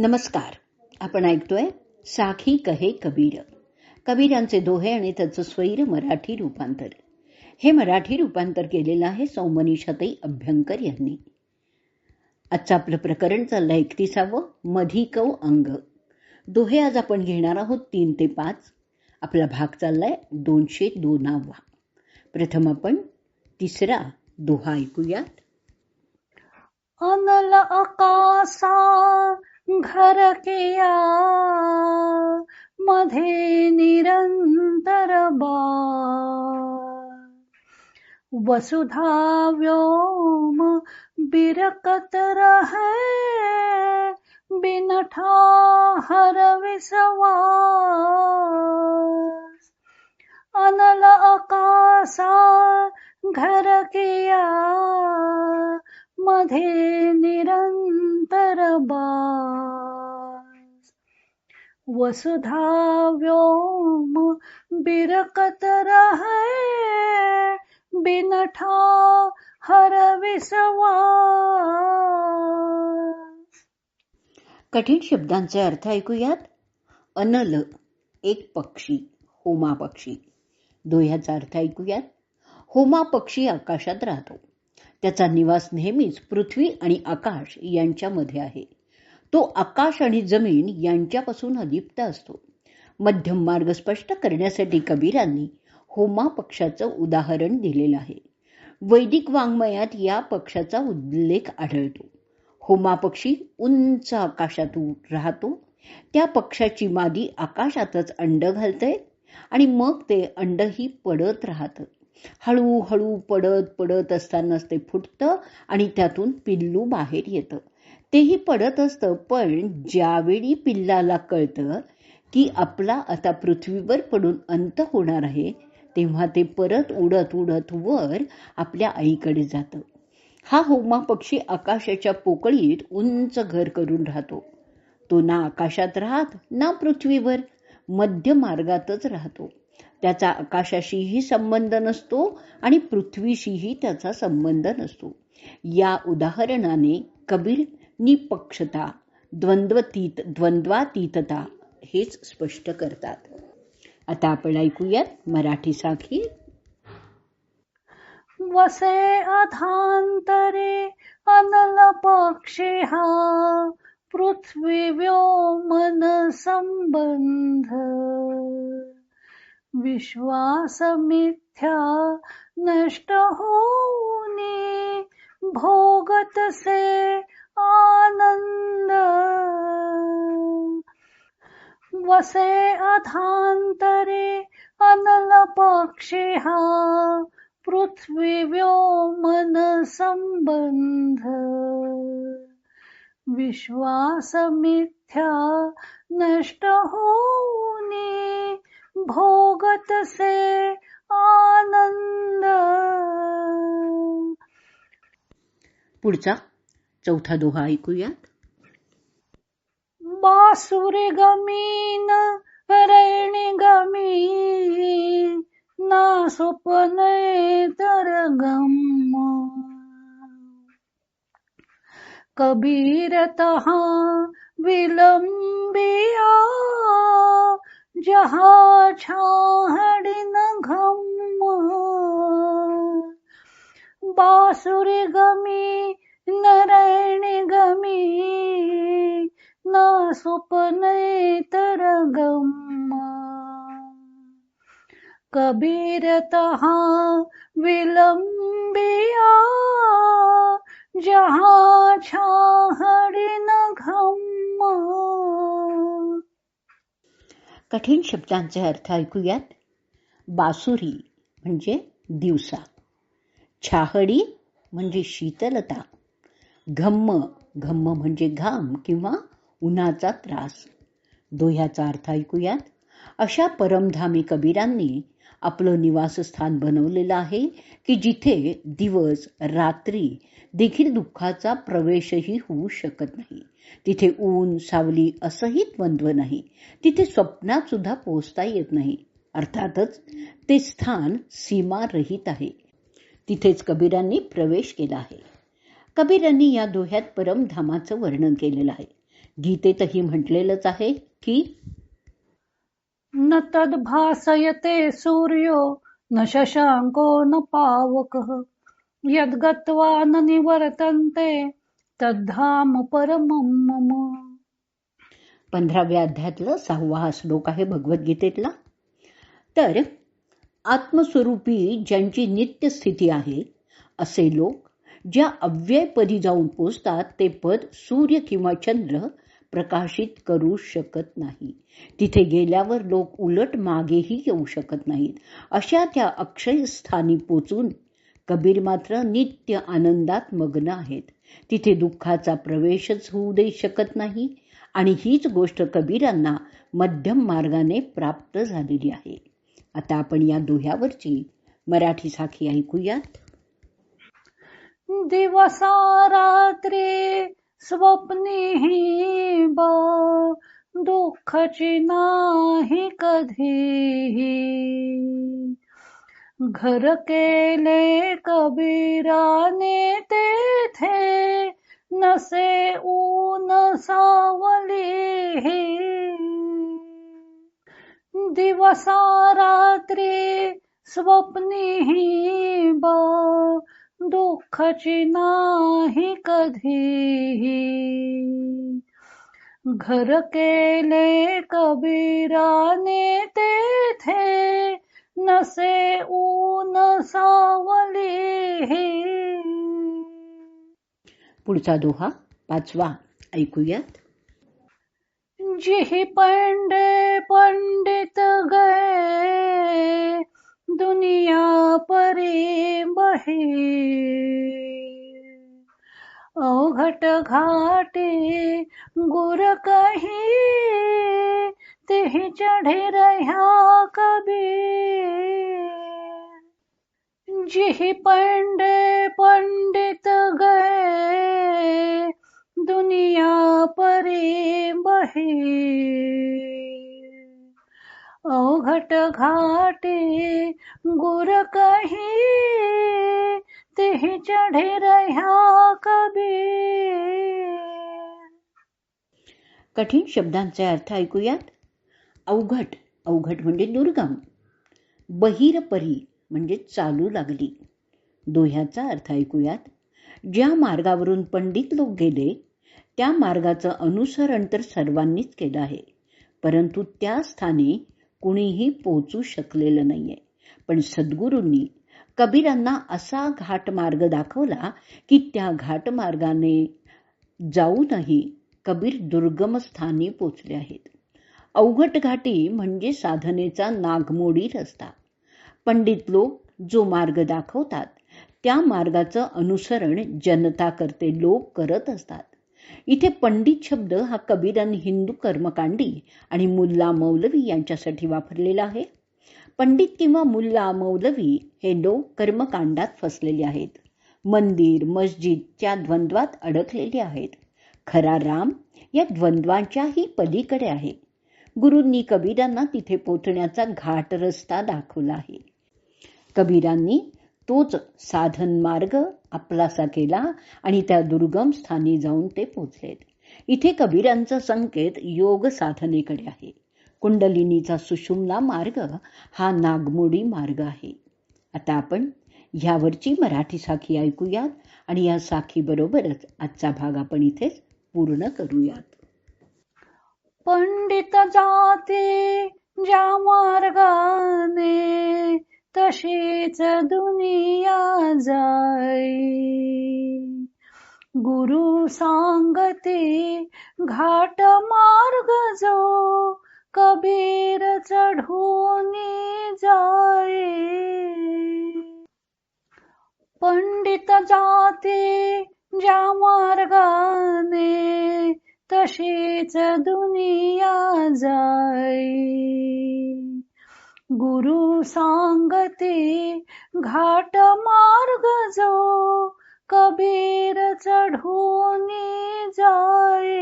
नमस्कार. आपण ऐकतोय साखी कहे कबीर. कबीरांचे दोहे आणि त्याचं स्वैर मराठी रूपांतर. हे मराठी रूपांतर केलेलं आहे सौमनिषाताई अभ्यंकर यांनी. आजचं आपलं प्रकरण चाललं एकतीसावं मधिकव अंग. दोहे आज आपण घेणार आहोत तीन ते पाच. आपला भाग चाललाय दोनशे दोनावा. प्रथम आपण तिसरा दोहा ऐकूयात. अनल अकासा घर किया मध्ये निरंतर वसुधा व्योम बिरकत रहे बिनठा हर विसवास अनल आकासा घर किया मध्ये निरंतर बास वसुधा व्योम बिरकत रहे बिनठा हर विसवास कठीण शब्दांचे अर्थ ऐकूयात? अनल एक पक्षी होमा पक्षी. दोह्याचा अर्थ ऐकूयात? होमा पक्षी आकाशात राहतो. त्याचा निवास नेहमीच पृथ्वी आणि आकाश यांच्यामध्ये आहे. तो आकाश आणि जमीन यांच्यापासून अलिप्त असतो. मध्यम मार्ग स्पष्ट करण्यासाठी कबीरांनी होमा पक्षाचं उदाहरण दिलेलं आहे. वैदिक वाङ्मयात या पक्षाचा उल्लेख आढळतो. होमा पक्षी उंच आकाशातून राहतो. त्या पक्षाची मादी आकाशातच अंड घालते आणि मग ते अंडही पडत राहतं. हळूहळू पडत पडत असतानाच ते फुटतं आणि त्यातून पिल्लू बाहेर येतं. तेही पडत असतं पण ज्यावेळी पिल्लाला कळतं की आपला आता पृथ्वीवर पडून अंत होणार आहे तेव्हा ते परत उडत उडत वर आपल्या आईकडे जातं. हा होमा पक्षी आकाशाच्या पोकळीत उंच घर करून राहतो. तो ना आकाशात राहत ना पृथ्वीवर मध्य मार्गातच राहतो. त्याचा आकाशाशीही संबंध नसतो आणि पृथ्वीशीही त्याचा संबंध नसतो. या उदाहरणाने कबीर निपक्षता द्वंद्वतीत द्वंद्वातीतता हेच स्पष्ट करतात. आता आपण ऐकूयात मराठी साखी. वसे अधांतरे अनल पक्षी हा पृथ्वी व्योमन संबंध. विश्वास मिथ्या नष्ट होऊनी भोगत से आनंद. वसे अधांतरे अनल पक्षी हा पृथ्वी व्योमन संबंध. विश्वास मिथ्या नष्ट होऊनी भोगत से आनंद. पुढचा चौथा दोहा ऐकूयात. बासुरी गमीन रैणी गमी ना स्वप्ने तर गम कबीर तहा विलंबिया. जहा छाहडिन घम। बासुरी गमी नरैणी गमी ना स्वप्ने तर गम। कबीर तहा विलंबिया जहा छाहडिन घम। कठीण शब्दांचे अर्थ ऐकूयात. बासुरी म्हणजे दिवसा. छाहडी म्हणजे शीतलता. घम्म घम्म म्हणजे घाम किंवा उन्हाचा त्रास. दोह्याचा अर्थ ऐकूयात. अशा परमधामी कबीरांनी आपलं निवासस्थान बनवलेलं आहे की जिथे दिवस रात्री देखील दुःखाचा प्रवेशही होऊ शकत नाही. तिथे ऊन सावली असंही द्वंद्व नाही. तिथे स्वप्नात सुद्धा पोहोचता येत नाही. अर्थातच ते स्थान सीमारहित आहे. तिथेच कबीरांनी प्रवेश केला आहे. कबीरांनी या दोह्यात परमधामाचं वर्णन केलेलं आहे. गीतेतही म्हटलेलंच आहे की न तद्भासयते सूर्यो न शशांको न यद यद्गत्वा न निवर्तन्ते तद्धाम परम मम. पंधराव्या अध्यायातलं सहावा हा श्लोक आहे भगवद्गीतेतला. तर आत्मस्वरूपी ज्यांची नित्य स्थिती आहे असे लोक ज्या अव्ययपदी जाऊन पोचतात ते पद सूर्य किंवा चंद्र प्रकाशित करू शकत नाही. तिथे गेल्यावर लोक उलट मागेही येऊ शकत नाहीत. अशा त्या अक्षय स्थानी पोचून कबीर मात्र नित्य आनंदात मग्न आहेत. तिथे दुःखाचा प्रवेशच होऊ दे शकत नाही. आणि हीच गोष्ट कबीरांना मध्यम मार्गाने प्राप्त झालेली आहे. आता आपण या दोह्यावरची मराठी साखी ऐकूयात. दिवसा रात्री स्वप्नी बा दुःखाची नाही कधीही. घर केले कबीराने तेथे नसे ऊन सावली ही। दिवसा रात्री स्वप्नी बा दुःखाची नाही कधी ही। घर के ले कबीरा केले कबीराने तेथे नसे ऊन सावली पुढचा दोहा पाचवा ऐकूयात. जिहि पंडे पंडित गए दुनिया परी बही। अवघट घाटे गुर कही तिहि चढ़े रहा कबीर। जिहि पंडे पंडित गए दुनिया परी बही अवघट घाटे गुर कही तिहि चढ़े रहा कबीर। कठीण शब्दांचे अर्थ ऐकूयात? अवघट अवघट म्हणजे दुर्गम. बहिरपरी म्हणजे चालू लागली. दोह्याचा अर्थ ऐकूयात. ज्या मार्गावरून पंडित लोक गेले त्या मार्गाचं अनुसरण तर सर्वांनीच केलं आहे. परंतु त्या स्थानी कुणीही पोचू शकलेलं नाही आहे पण सद्गुरूंनी कबीरांना असा घाट मार्ग दाखवला की त्या घाट मार्गाने जाऊनही कबीर दुर्गम स्थानी पोचले आहेत. अवघट घाटी म्हणजे साधनेचा नागमोडी रस्ता. पंडित लोक जो मार्ग दाखवतात त्या मार्गाचं अनुसरण जनता करते लोक करत असतात. इथे पंडित शब्द हा कबीरांनी हिंदू कर्मकांडी आणि मुल्ला मौलवी यांच्यासाठी वापरलेला आहे. पंडित किंवा मुल्ला मौलवी हे लोक कर्मकांडात फसलेले आहेत. मंदिर मस्जिदच्या द्वंद्वात अडकलेले आहेत. खरा राम या द्वंद्वांच्याही पलीकडे आहे. गुरूंनी कबीरांना तिथे पोचण्याचा घाट रस्ता दाखवला आहे. कबीरांनी तोच साधन मार्ग आपलासा केला आणि त्या दुर्गम स्थानी जाऊन ते पोचलेत इथे कबीरांचा संकेत योग साधनेकडे आहे. कुंडलिनीचा सुषुमला मार्ग हा नागमोडी मार्ग आहे. आता आपण ह्यावरची मराठी साखी ऐकूयात आणि या साखीबरोबरच आजचा भाग आपण इथेच पूर्ण करूयात. पंडित जाते ज्या मार्गाने तशीच दुनिया जाई गुरु सांगते घाट मार्ग जो कबीर चढूनी जाई पंडित जाते ज्या मार्गाने तशीच दुनिया जाई गुरु सांगते घाट मार्ग जो कबीर चढून जाई